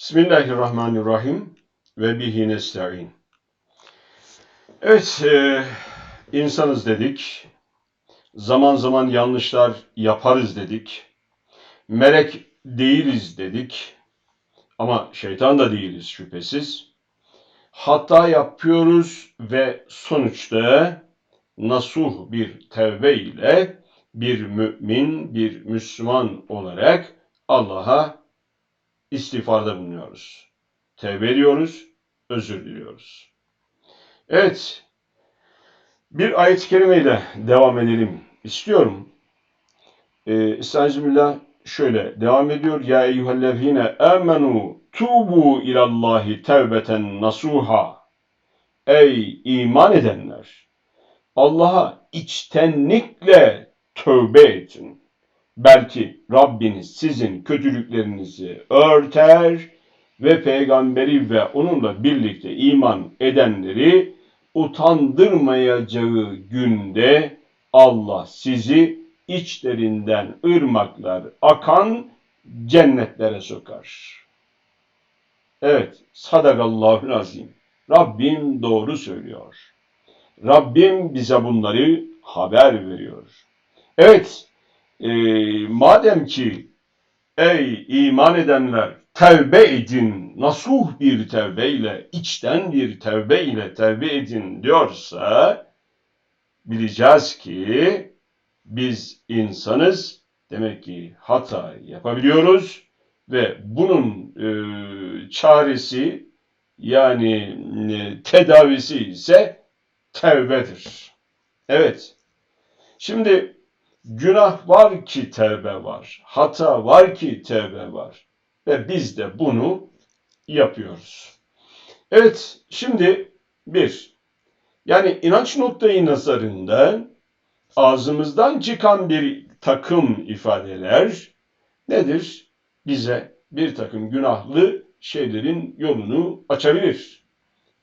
Bismillahirrahmanirrahim ve bihi nesta'in. Evet, e, insanız dedik. Zaman zaman yanlışlar yaparız dedik. Melek değiliz dedik. Ama şeytan da değiliz şüphesiz. Hata yapıyoruz ve sonuçta nasuh bir tevbe ile bir mümin, bir Müslüman olarak Allah'a istiğfarda bulunuyoruz. Tevbe ediyoruz, özür diliyoruz. Evet, bir ayet-i kerimeyle devam edelim istiyorum. Ee, şöyle devam ediyor. Ya eyyühellezine amenu tubu ilallahi tevbeten nasuha. Ey iman edenler! Allah'a içtenlikle tövbe edin. Belki Rabbiniz sizin kötülüklerinizi örter ve peygamberi ve onunla birlikte iman edenleri utandırmayacağı günde Allah sizi içlerinden ırmaklar akan cennetlere sokar. Evet, sadakallahul azim. Rabbim doğru söylüyor. Rabbim bize bunları haber veriyor. Evet, e, madem ki ey iman edenler tevbe edin, nasuh bir tevbeyle, içten bir tevbeyle tevbe edin diyorsa bileceğiz ki biz insanız. Demek ki hata yapabiliyoruz ve bunun e, çaresi yani e, tedavisi ise tevbedir. Evet. Şimdi günah var ki tevbe var. Hata var ki tevbe var. Ve biz de bunu yapıyoruz. Evet, şimdi bir, yani inanç noktayı nazarında ağzımızdan çıkan bir takım ifadeler nedir? Bize bir takım günahlı şeylerin yolunu açabilir.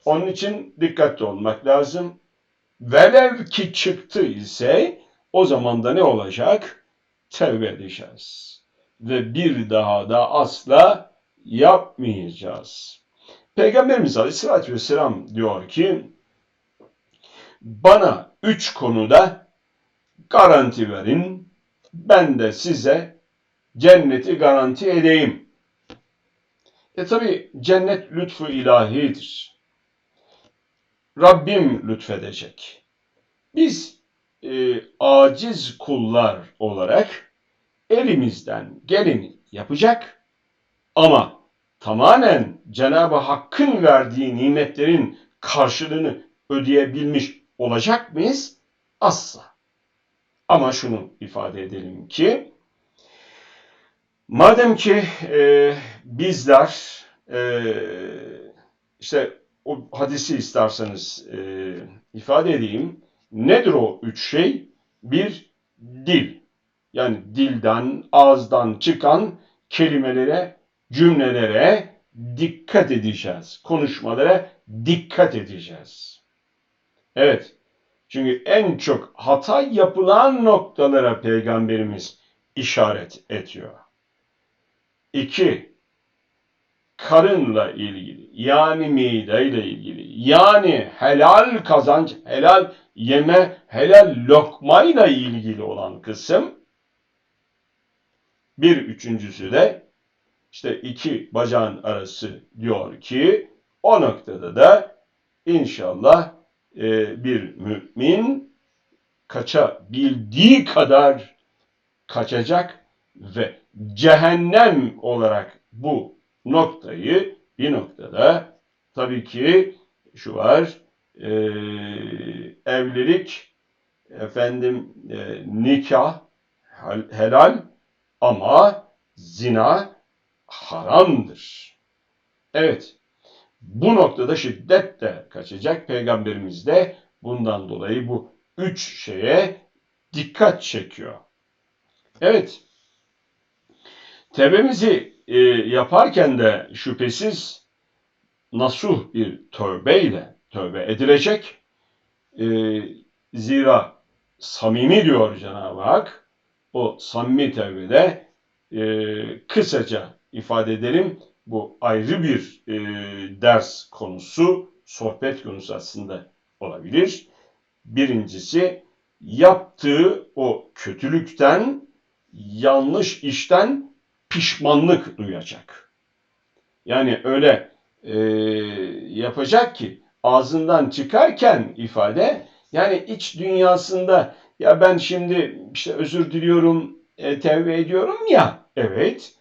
Onun için dikkatli olmak lazım. Velev ki çıktı ise o zaman da ne olacak? Tevbe edeceğiz. Ve bir daha da asla yapmayacağız. Peygamberimiz Aleyhisselatü Vesselam diyor ki, bana üç konuda garanti verin, ben de size cenneti garanti edeyim. E tabi cennet lütfu ilahidir. Rabbim lütfedecek. Biz e, aciz kullar olarak elimizden geleni yapacak ama tamamen Cenab-ı Hakk'ın verdiği nimetlerin karşılığını ödeyebilmiş olacak mıyız? Asla. Ama şunu ifade edelim ki madem ki e, bizler e, işte o hadisi isterseniz e, ifade edeyim. Nedir o üç şey? Bir, dil. Yani dilden, ağızdan çıkan kelimelere, cümlelere dikkat edeceğiz. Konuşmalara dikkat edeceğiz. Evet. Çünkü en çok hata yapılan noktalara Peygamberimiz işaret ediyor. İki, karınla ilgili, yani mideyle ilgili, yani helal kazanç, helal yeme, helal lokmayla ilgili olan kısım. Bir üçüncüsü de işte iki bacağın arası diyor ki o noktada da inşallah e, bir mümin kaçabildiği kadar kaçacak ve cehennem olarak bu noktayı bir noktada tabii ki şu var e, evlilik efendim e, nikah helal ama zina haramdır. Evet. Bu noktada şiddet de kaçacak. Peygamberimiz de bundan dolayı bu üç şeye dikkat çekiyor. Evet. Tevbemizi e, yaparken de şüphesiz nasuh bir tövbeyle tövbe edilecek. E, zira samimi diyor Cenab-ı Hak. O samimi tevbede e, kısaca ifade edelim bu ayrı bir e, ders konusu, sohbet konusu aslında olabilir. Birincisi yaptığı o kötülükten, yanlış işten pişmanlık duyacak. Yani öyle e, yapacak ki ağzından çıkarken ifade yani iç dünyasında ya ben şimdi işte özür diliyorum, e, tevbe ediyorum ya evet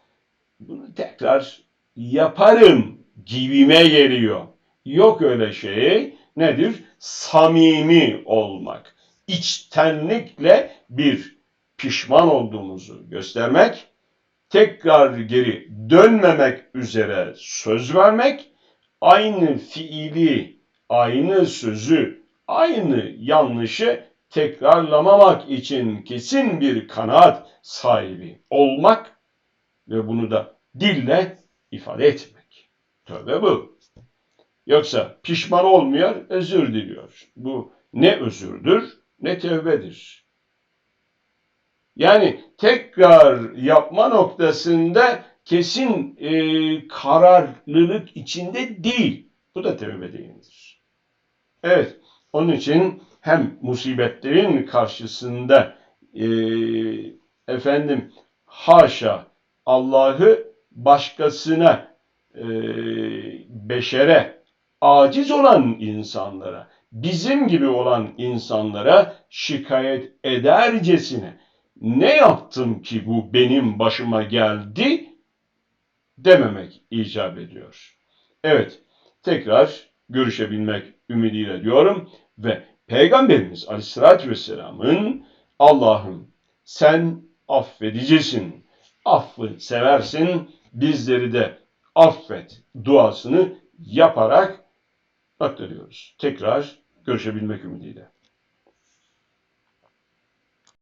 bunu tekrar yaparım gibime geliyor. Yok öyle şey. Nedir? Samimi olmak. İçtenlikle bir pişman olduğumuzu göstermek, tekrar geri dönmemek üzere söz vermek, aynı fiili, aynı sözü, aynı yanlışı tekrarlamamak için kesin bir kanaat sahibi olmak ve bunu da dille ifade etmek. Tövbe bu. Yoksa pişman olmuyor, özür diliyor. Bu ne özürdür ne tövbedir. Yani tekrar yapma noktasında kesin e, kararlılık içinde değil. Bu da tövbe değildir. Evet, onun için hem musibetlerin karşısında e, efendim haşa Allah'ı başkasına e, beşere aciz olan insanlara bizim gibi olan insanlara şikayet edercesine ne yaptım ki bu benim başıma geldi dememek icap ediyor. Evet, tekrar görüşebilmek ümidiyle diyorum ve Peygamberimiz Aleyhisselatü Vesselam'ın Allah'ım sen affedicisin, affı seversin, bizleri de affet duasını yaparak aktarıyoruz. Tekrar görüşebilmek ümidiyle.